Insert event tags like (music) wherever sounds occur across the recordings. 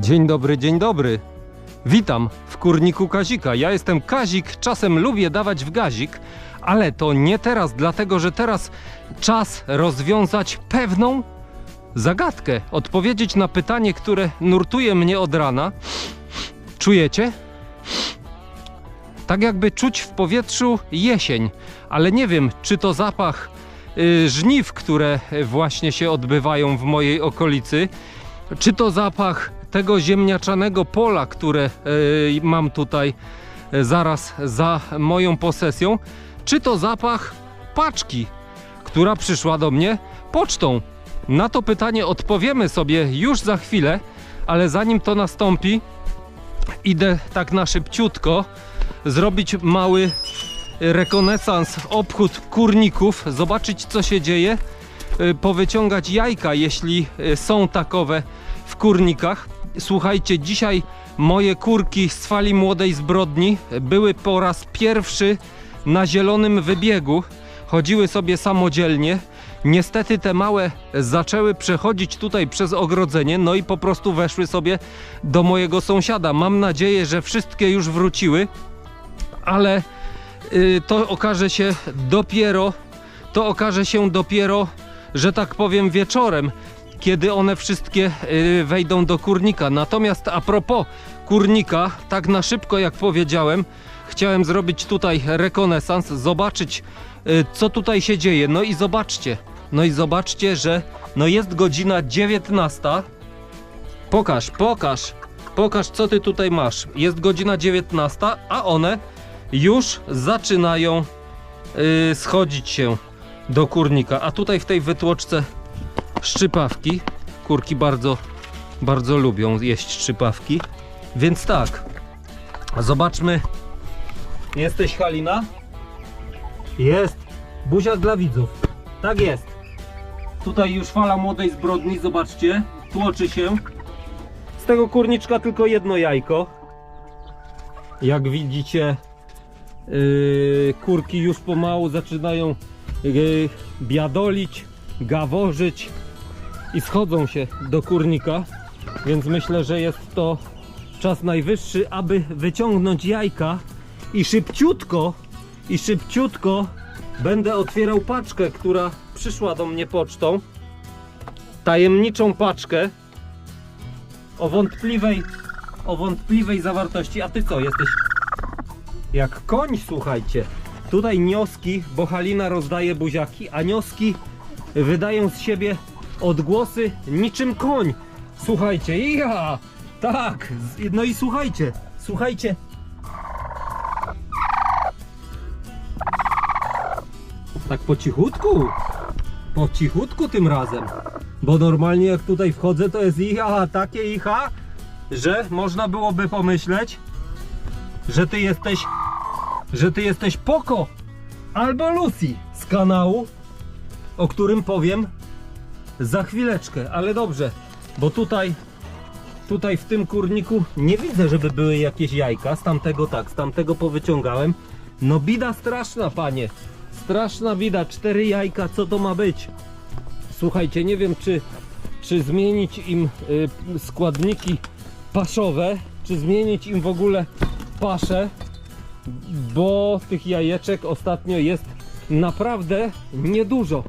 Dzień dobry, dzień dobry. Witam w kurniku Kazika. Ja jestem Kazik, czasem lubię dawać w gazik, ale to nie teraz, dlatego że teraz czas rozwiązać pewną zagadkę, odpowiedzieć na pytanie, które nurtuje mnie od rana. Czujecie? Tak jakby czuć w powietrzu jesień, ale nie wiem, czy to zapach y, żniw, które właśnie się odbywają w mojej okolicy, czy to zapach tego ziemniaczanego pola, które y, mam tutaj y, zaraz za moją posesją, czy to zapach paczki, która przyszła do mnie pocztą. Na to pytanie odpowiemy sobie już za chwilę, ale zanim to nastąpi, idę tak na szybciutko zrobić mały rekonesans, obchód kurników, zobaczyć co się dzieje, y, powyciągać jajka, jeśli są takowe w kurnikach. Słuchajcie, dzisiaj moje kurki z fali młodej zbrodni były po raz pierwszy na zielonym wybiegu. Chodziły sobie samodzielnie. Niestety te małe zaczęły przechodzić tutaj przez ogrodzenie, no i po prostu weszły sobie do mojego sąsiada. Mam nadzieję, że wszystkie już wróciły, ale y, to okaże się dopiero, to okaże się dopiero, że tak powiem, wieczorem, kiedy one wszystkie y, wejdą do kurnika. Natomiast a propos kurnika, tak na szybko jak powiedziałem, chciałem zrobić tutaj rekonesans, zobaczyć y, co tutaj się dzieje. No i zobaczcie, no i zobaczcie, że no jest godzina 19. Pokaż, pokaż, pokaż co ty tutaj masz. Jest godzina 19, a one już zaczynają y, schodzić się do kurnika. A tutaj w tej wytłoczce szczypawki. Kurki bardzo, bardzo lubią jeść szczypawki. Więc tak, zobaczmy. Jesteś Halina? Jest. Buzia dla widzów. Tak jest. Tutaj już fala młodej zbrodni, zobaczcie. Tłoczy się. Z tego kurniczka tylko jedno jajko. Jak widzicie, yy, kurki już pomału zaczynają yy, biadolić, gaworzyć i schodzą się do kurnika, więc myślę, że jest to czas najwyższy, aby wyciągnąć jajka i szybciutko, i szybciutko będę otwierał paczkę, która przyszła do mnie pocztą. Tajemniczą paczkę o wątpliwej, o wątpliwej zawartości. A ty co, jesteś jak koń, słuchajcie. Tutaj nioski, bo Halina rozdaje buziaki, a nioski wydają z siebie odgłosy niczym koń. Słuchajcie, ja! Tak! No i słuchajcie, słuchajcie. Tak po cichutku. Po cichutku tym razem. Bo normalnie jak tutaj wchodzę, to jest icha, takie icha, że można byłoby pomyśleć, że ty jesteś, że ty jesteś Poko albo Lucy z kanału, o którym powiem za chwileczkę, ale dobrze, bo tutaj tutaj w tym kurniku nie widzę, żeby były jakieś jajka, z tamtego tak, z tamtego powyciągałem. No bida straszna, panie. Straszna bida, cztery jajka, co to ma być? Słuchajcie, nie wiem czy, czy zmienić im y, składniki paszowe, czy zmienić im w ogóle paszę, bo tych jajeczek ostatnio jest naprawdę niedużo.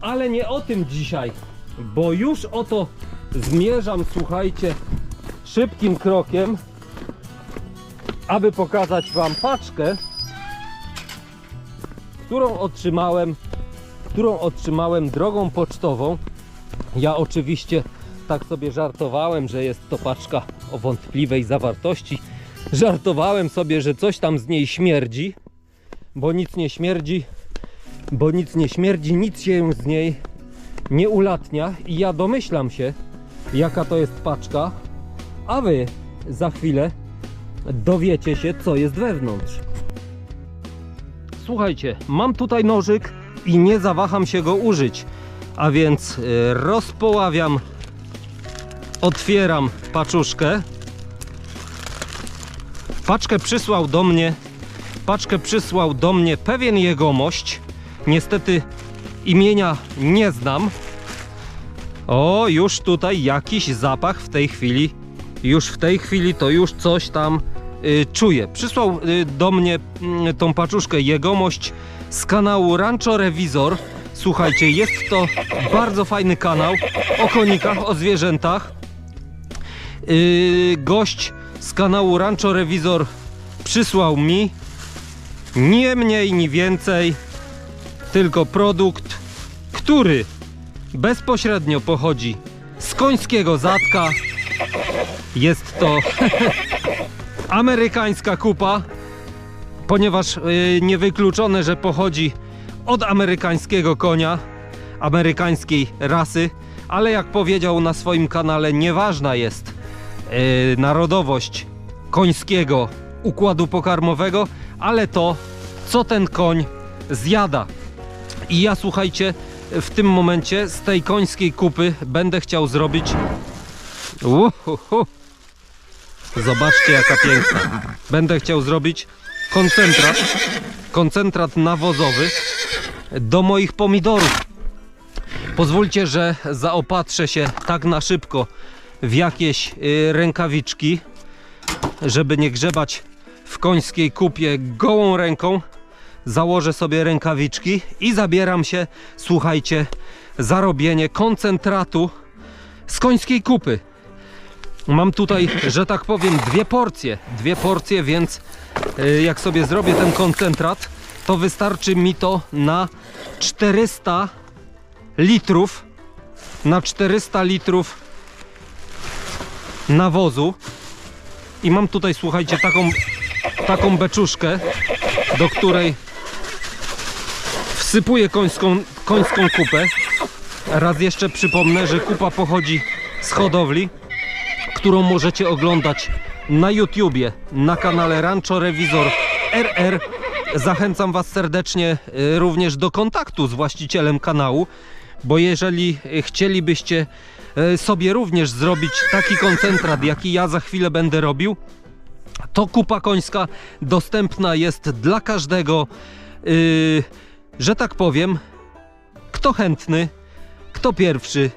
Ale nie o tym dzisiaj, bo już oto zmierzam, słuchajcie, szybkim krokiem, aby pokazać Wam paczkę, którą otrzymałem, którą otrzymałem drogą pocztową. Ja oczywiście tak sobie żartowałem, że jest to paczka o wątpliwej zawartości. Żartowałem sobie, że coś tam z niej śmierdzi, bo nic nie śmierdzi, bo nic nie śmierdzi, nic się z niej nie ulatnia i ja domyślam się, jaka to jest paczka, a wy za chwilę dowiecie się, co jest wewnątrz. Słuchajcie, mam tutaj nożyk i nie zawaham się go użyć, a więc y, rozpoławiam, otwieram paczuszkę. Paczkę przysłał do mnie, paczkę przysłał do mnie pewien jegomość. Niestety imienia nie znam. O, już tutaj jakiś zapach w tej chwili już w tej chwili to już coś tam y, czuję. Przysłał y, do mnie y, tą paczuszkę jegomość z kanału Rancho Rewizor. Słuchajcie, jest to bardzo fajny kanał o konikach, o zwierzętach. Yy, gość z kanału Rancho Rewizor przysłał mi nie mniej, ni więcej, tylko produkt, który bezpośrednio pochodzi z końskiego zatka. Jest to (laughs) amerykańska kupa, ponieważ yy, niewykluczone, że pochodzi od amerykańskiego konia, amerykańskiej rasy, ale jak powiedział na swoim kanale, nieważna jest yy, narodowość końskiego układu pokarmowego, ale to, co ten koń zjada. I ja słuchajcie, w tym momencie z tej końskiej kupy będę chciał zrobić. Uhuhu. Zobaczcie, jaka piękna. Będę chciał zrobić koncentrat, koncentrat nawozowy do moich pomidorów. Pozwólcie, że zaopatrzę się tak na szybko w jakieś y, rękawiczki, żeby nie grzebać w końskiej kupie gołą ręką. Założę sobie rękawiczki i zabieram się, słuchajcie, za robienie koncentratu z końskiej kupy. Mam tutaj, że tak powiem, dwie porcje. Dwie porcje, więc y, jak sobie zrobię ten koncentrat, to wystarczy mi to na 400 litrów. Na 400 litrów nawozu. I mam tutaj, słuchajcie, taką, taką beczuszkę, do której wsypuję końską, końską kupę. Raz jeszcze przypomnę, że kupa pochodzi z hodowli, którą możecie oglądać na YouTubie, na kanale Rancho Rewizor RR. Zachęcam Was serdecznie y, również do kontaktu z właścicielem kanału, bo jeżeli chcielibyście y, sobie również zrobić taki koncentrat, jaki ja za chwilę będę robił, to kupa końska dostępna jest dla każdego, yy, że tak powiem, kto chętny, kto pierwszy,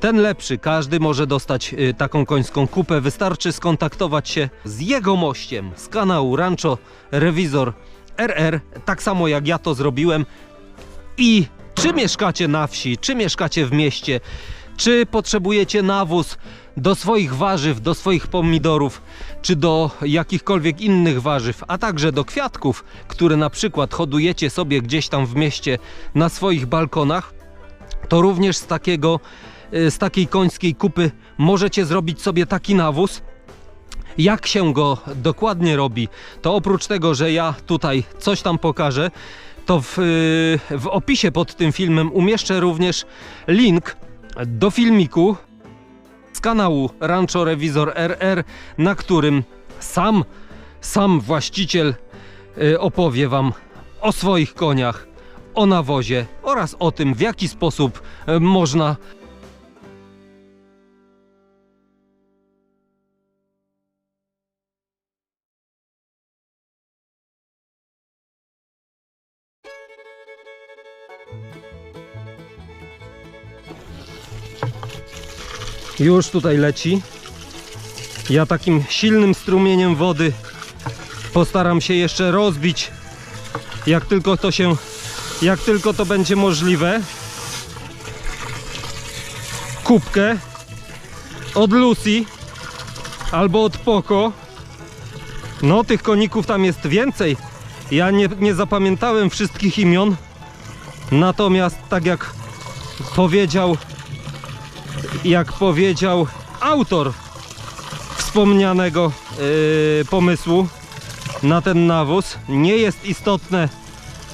ten lepszy. Każdy może dostać y, taką końską kupę. Wystarczy skontaktować się z jego mościem z kanału Rancho Rewizor RR, tak samo jak ja to zrobiłem. I czy mieszkacie na wsi, czy mieszkacie w mieście, czy potrzebujecie nawóz do swoich warzyw, do swoich pomidorów, czy do jakichkolwiek innych warzyw, a także do kwiatków, które na przykład hodujecie sobie gdzieś tam w mieście na swoich balkonach, to również z takiego y, z takiej końskiej kupy możecie zrobić sobie taki nawóz. Jak się go dokładnie robi, to oprócz tego, że ja tutaj coś tam pokażę, to w, y, w opisie pod tym filmem umieszczę również link do filmiku z kanału Rancho Rewizor RR, na którym sam, sam właściciel y, opowie Wam o swoich koniach, o nawozie oraz o tym, w jaki sposób y, można Już tutaj leci. Ja takim silnym strumieniem wody postaram się jeszcze rozbić, jak tylko to się, jak tylko to będzie możliwe. Kubkę od Lucy albo od Poco. No, tych koników tam jest więcej. Ja nie, nie zapamiętałem wszystkich imion. Natomiast, tak jak powiedział jak powiedział autor wspomnianego yy, pomysłu na ten nawóz, nie jest istotne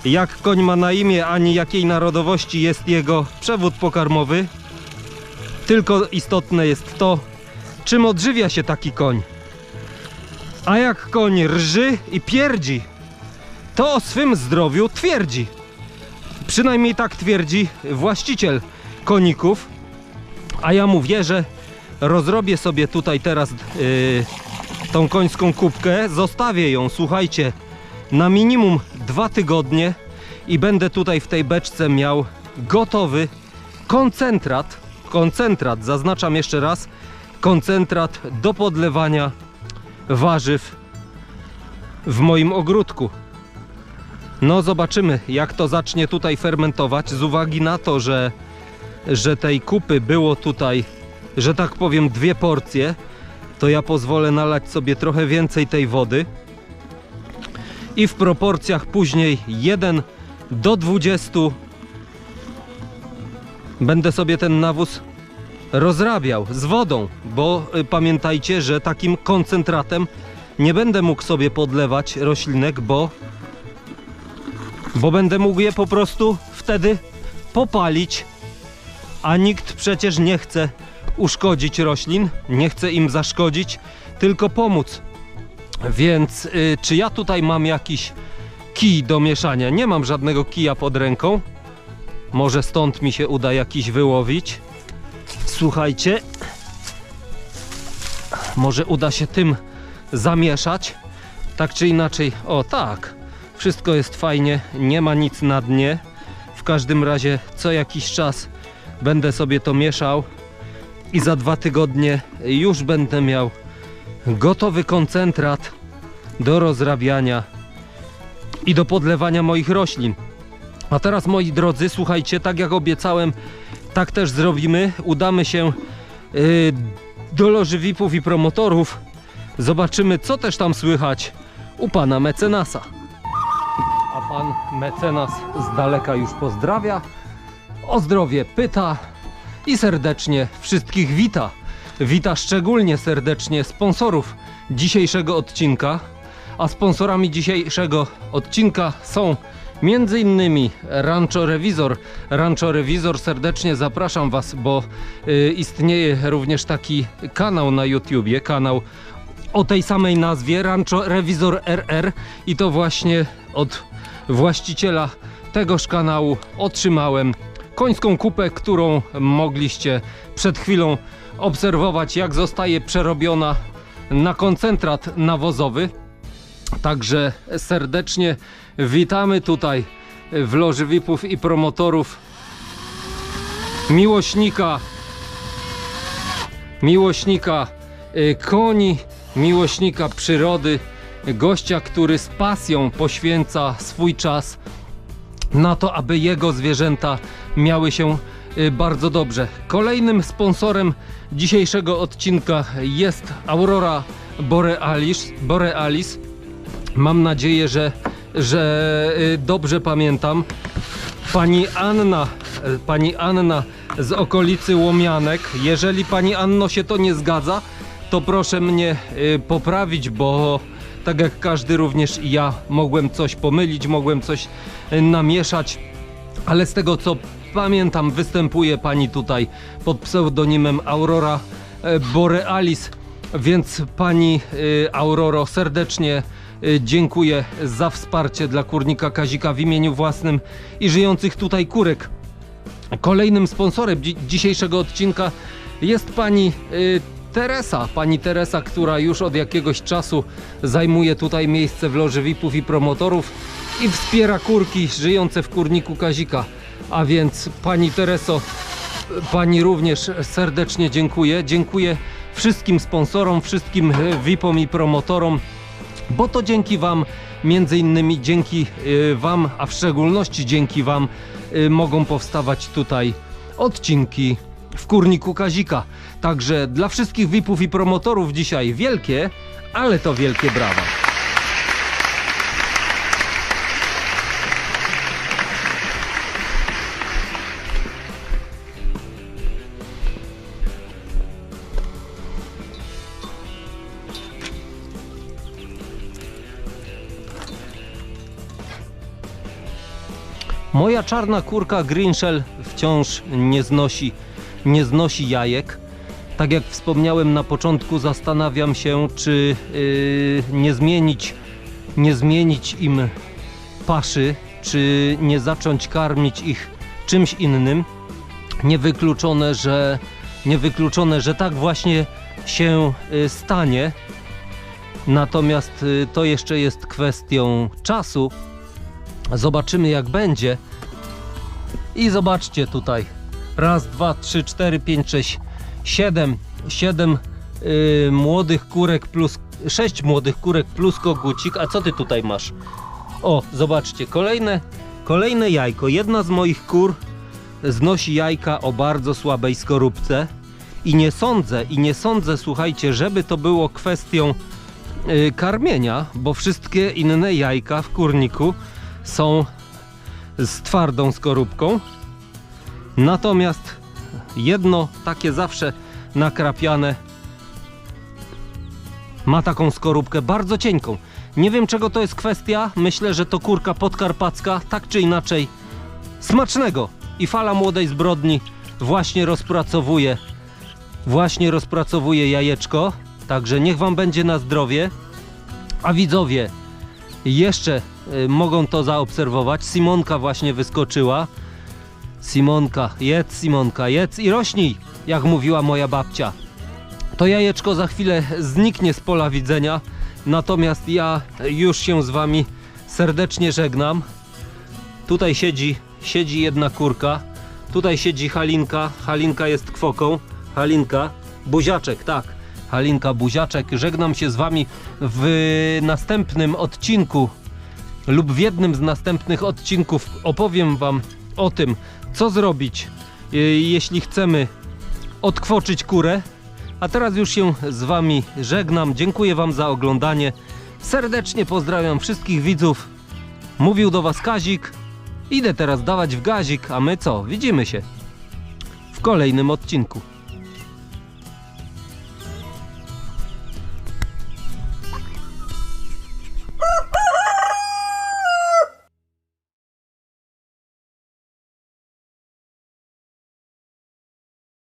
jak koń ma na imię, ani jakiej narodowości jest jego przewód pokarmowy, tylko istotne jest to, czym odżywia się taki koń. A jak koń rży i pierdzi, to o swym zdrowiu twierdzi. Przynajmniej tak twierdzi właściciel koników. A ja mu wierzę, rozrobię sobie tutaj teraz yy, tą końską kubkę, zostawię ją, słuchajcie, na minimum dwa tygodnie i będę tutaj w tej beczce miał gotowy koncentrat, koncentrat, zaznaczam jeszcze raz, koncentrat do podlewania warzyw w moim ogródku. No zobaczymy jak to zacznie tutaj fermentować z uwagi na to, że, że tej kupy było tutaj, że tak powiem dwie porcje, to ja pozwolę nalać sobie trochę więcej tej wody. I w proporcjach później 1 do 20 będę sobie ten nawóz rozrabiał z wodą, bo y, pamiętajcie, że takim koncentratem nie będę mógł sobie podlewać roślinek, bo bo będę mógł je po prostu wtedy popalić, a nikt przecież nie chce uszkodzić roślin, nie chce im zaszkodzić, tylko pomóc. Więc y, czy ja tutaj mam jakiś kij do mieszania? Nie mam żadnego kija pod ręką. Może stąd mi się uda jakiś wyłowić. Słuchajcie. Może uda się tym zamieszać. Tak czy inaczej. O tak. Wszystko jest fajnie. Nie ma nic na dnie. W każdym razie co jakiś czas będę sobie to mieszał. I za dwa tygodnie już będę miał gotowy koncentrat do rozrabiania i do podlewania moich roślin. A teraz moi drodzy, słuchajcie, tak jak obiecałem, tak też zrobimy. Udamy się yy, do loży VIP-ów i promotorów. Zobaczymy, co też tam słychać u pana mecenasa. A pan mecenas z daleka już pozdrawia, o zdrowie pyta i serdecznie wszystkich wita. Wita szczególnie serdecznie sponsorów dzisiejszego odcinka. A sponsorami dzisiejszego odcinka są między innymi Rancho Rewizor. Rancho Rewizor serdecznie zapraszam Was, bo y, istnieje również taki kanał na YouTubie, kanał o tej samej nazwie Rancho Rewizor RR i to właśnie od właściciela tegoż kanału otrzymałem końską kupę, którą mogliście przed chwilą obserwować, jak zostaje przerobiona na koncentrat nawozowy. Także serdecznie witamy tutaj w loży VIP-ów i promotorów miłośnika miłośnika y, koni, miłośnika przyrody, gościa, który z pasją poświęca swój czas na to, aby jego zwierzęta miały się y, bardzo dobrze. Kolejnym sponsorem dzisiejszego odcinka jest Aurora Borealis. Borealis. Mam nadzieję, że, że y, dobrze pamiętam. Pani Anna, y, pani Anna z okolicy Łomianek. Jeżeli pani Anno się to nie zgadza, to proszę mnie poprawić, bo tak jak każdy również i ja mogłem coś pomylić, mogłem coś namieszać, ale z tego co pamiętam występuje pani tutaj pod pseudonimem Aurora e, Borealis, więc pani y, Auroro serdecznie y, dziękuję za wsparcie dla kurnika Kazika w imieniu własnym i żyjących tutaj kurek. Kolejnym sponsorem dzi- dzisiejszego odcinka jest pani Teresa. Pani Teresa, która już od jakiegoś czasu zajmuje tutaj miejsce w loży VIP-ów i promotorów i wspiera kurki żyjące w kurniku Kazika. A więc pani Tereso, pani również serdecznie dziękuję. Dziękuję wszystkim sponsorom, wszystkim y, VIP-om i promotorom bo to dzięki Wam, między innymi dzięki y, Wam, a w szczególności dzięki Wam, y, mogą powstawać tutaj odcinki w kurniku Kazika. Także dla wszystkich VIP-ów i promotorów dzisiaj wielkie, ale to wielkie brawa. Moja czarna kurka Greenshell wciąż nie znosi, nie znosi jajek. Tak jak wspomniałem na początku, zastanawiam się, czy yy, nie zmienić, nie zmienić im paszy, czy nie zacząć karmić ich czymś innym. Niewykluczone, że, niewykluczone, że tak właśnie się y, stanie. Natomiast y, to jeszcze jest kwestią czasu. Zobaczymy jak będzie. I zobaczcie tutaj. Raz, dwa, trzy, cztery, pięć, sześć, siedem. Siedem y, młodych kurek plus 6 młodych kurek plus kogucik. A co ty tutaj masz? O, zobaczcie, kolejne, kolejne jajko. Jedna z moich kur znosi jajka o bardzo słabej skorupce. I nie sądzę, i nie sądzę, słuchajcie, żeby to było kwestią y, karmienia, bo wszystkie inne jajka w kurniku są z twardą skorupką. Natomiast jedno takie zawsze nakrapiane ma taką skorupkę bardzo cienką. Nie wiem czego to jest kwestia. Myślę, że to kurka podkarpacka, tak czy inaczej smacznego. I fala młodej zbrodni właśnie rozpracowuje właśnie rozpracowuje jajeczko. Także niech wam będzie na zdrowie. A widzowie jeszcze y, mogą to zaobserwować. Simonka właśnie wyskoczyła. Simonka, jedz Simonka, jedz i rośnij, jak mówiła moja babcia. To jajeczko za chwilę zniknie z pola widzenia, natomiast ja już się z wami serdecznie żegnam. Tutaj siedzi, siedzi jedna kurka, tutaj siedzi Halinka, Halinka jest kwoką, Halinka, buziaczek, tak, Halinka, buziaczek. Żegnam się z wami w następnym odcinku lub w jednym z następnych odcinków opowiem Wam o tym, co zrobić, y, jeśli chcemy odkwoczyć kurę. A teraz już się z Wami żegnam. Dziękuję Wam za oglądanie. Serdecznie pozdrawiam wszystkich widzów. Mówił do Was Kazik. Idę teraz dawać w gazik, a my co? Widzimy się w kolejnym odcinku.